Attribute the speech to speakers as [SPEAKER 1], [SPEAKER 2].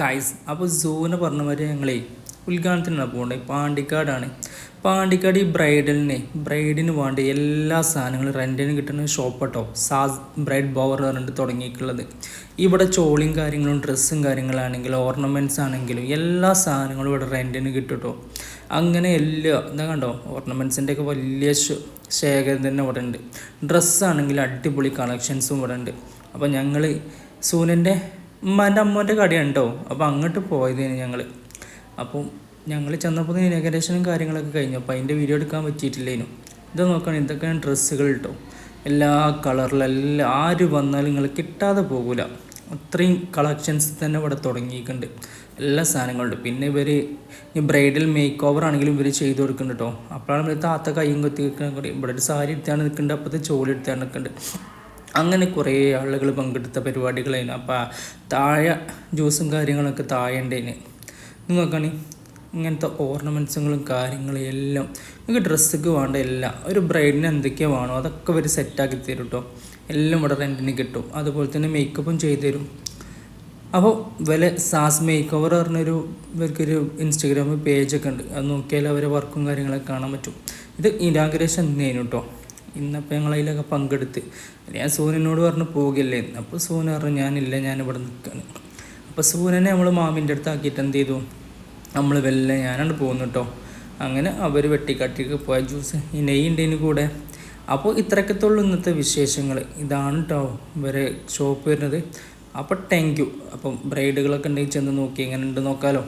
[SPEAKER 1] Guys അപ്പോൾ സൂവിനെ പറഞ്ഞ മാതിരി ഞങ്ങളേ ഉദ്ഘാടനത്തിനാണ് പോകേണ്ടത് പാണ്ടിക്കാടാണ്. പാണ്ടിക്കാട് ഈ ബ്രൈഡലിനെ ബ്രൈഡിന് വേണ്ട എല്ലാ സാധനങ്ങളും റെന്റിന് കിട്ടുന്ന ഷോപ്പ് കേട്ടോ സാസ് ബ്രൈഡ് ബവർ പറഞ്ഞിട്ട് തുടങ്ങിയിട്ടുള്ളത്. ഇവിടെ ചോളിയും കാര്യങ്ങളും ഡ്രസ്സും കാര്യങ്ങളാണെങ്കിലും ഓർണമെന്റ്സ് ആണെങ്കിലും എല്ലാ സാധനങ്ങളും ഇവിടെ റെന്റിന് കിട്ടും കേട്ടോ അങ്ങനെ എല്ലാ എന്താ കണ്ടോ ഓർണമെന്റ്സിന്റെ ഒക്കെ വലിയ ശേഖരം തന്നെ ഇവിടെ ഉണ്ട്. ഡ്രസ്സാണെങ്കിൽ അടിപൊളി കളക്ഷൻസും ഇവിടെ ഉണ്ട്. അപ്പോൾ ഞങ്ങൾ സൂനന്റെ ഉമ്മാന്റെ അമ്മന്റെ കടയുണ്ടോ? അപ്പോൾ അങ്ങോട്ട് പോയത് ഞങ്ങൾ അപ്പം ഞങ്ങൾ ചെന്നപ്പോൾ ഇനഗ്രേഷനും കാര്യങ്ങളൊക്കെ കഴിഞ്ഞു. അപ്പോൾ അതിന്റെ വീഡിയോ എടുക്കാൻ പറ്റിയിട്ടില്ലേനു. ഇത് നോക്കണം ഇതൊക്കെയാണ് ഡ്രസ്സുകൾ കേട്ടോ എല്ലാ കളറിലും എല്ലാ ആര് വന്നാലും നിങ്ങൾ കിട്ടാതെ പോകൂല. അത്രയും കളക്ഷൻസ് തന്നെ ഇവിടെ തുടങ്ങിയിട്ടുണ്ട്. എല്ലാ സാധനങ്ങളുണ്ട് പിന്നെ ഇവർ ഈ ബ്രൈഡൽ മേക്ക് ഓവർ ആണെങ്കിലും ഇവർ ചെയ്ത് കൊടുക്കുന്നുണ്ട് കേട്ടോ അപ്പോഴാണ് ഇവർ താത്ത കയ്യും കൊത്തി നിൽക്കുന്നത് ഇവിടെ ഒരു സാരി എടുത്താണ് നിൽക്കുന്നുണ്ട് അപ്പോഴത്തെ ചോളി എടുത്താണ് നിൽക്കുന്നുണ്ട് അങ്ങനെ കുറേ ആളുകൾ പങ്കെടുത്ത പരിപാടികളായിരുന്നു. അപ്പോൾ താഴെ ജ്യൂസും കാര്യങ്ങളൊക്കെ താഴെ ഉണ്ടേന് നോക്കണി. ഇങ്ങനത്തെ ഓർണമെന്റ്സുകളും കാര്യങ്ങളും എല്ലാം. നിങ്ങൾക്ക് ഡ്രസ്സൊക്കെ വേണ്ട എല്ലാം. ഒരു ബ്രൈഡിന് എന്തൊക്കെയാണ് വേണോ അതൊക്കെ ഇവർ സെറ്റാക്കി തരും കേട്ടോ എല്ലാം ഇവിടെ റെന്റിന് കിട്ടും. അതുപോലെ തന്നെ മേക്കപ്പും ചെയ്തു തരും. അപ്പോൾ വില സാസ് മേക്ക് ഓവർ പറഞ്ഞൊരു ഇവർക്കൊരു ഇൻസ്റ്റഗ്രാം പേജൊക്കെ ഉണ്ട്. അത് നോക്കിയാൽ അവരെ വർക്കും കാര്യങ്ങളൊക്കെ കാണാൻ പറ്റും. ഇത് ഇനാഗ്രേഷൻ ഇന്നേനു കേട്ടോ ഇന്നപ്പോൾ ഞങ്ങൾ അതിലൊക്കെ പങ്കെടുത്ത്. ഞാൻ സൂനനോട് പറഞ്ഞ് പോകില്ലേ. അപ്പോൾ സൂന പറഞ്ഞു ഞാനില്ല ഞാനിവിടെ നിൽക്കുകയാണ് അപ്പോൾ സൂനനെ നമ്മൾ മാമിന്റെ അടുത്ത് ആക്കിയിട്ട് എന്ത് ചെയ്തു? നമ്മൾ വെല്ല ഞാനാണ് പോകുന്നു കേട്ടോ അങ്ങനെ അവർ വെട്ടിക്കാട്ടിക്ക് പോയ ജ്യൂസ് ഈ നെയ്യുണ്ടതിന് കൂടെ. അപ്പോൾ ഇത്രക്കത്തുള്ളൂ ഇന്നത്തെ വിശേഷങ്ങൾ ഇതാണ് കേട്ടോ ഇവരെ ഷോപ്പ് വരുന്നത്. അപ്പോൾ താങ്ക് യു അപ്പം ബ്രൈഡുകളൊക്കെ ഉണ്ടെങ്കിൽ ചെന്ന് നോക്കി എങ്ങനെ ഉണ്ട് നോക്കാമല്ലോ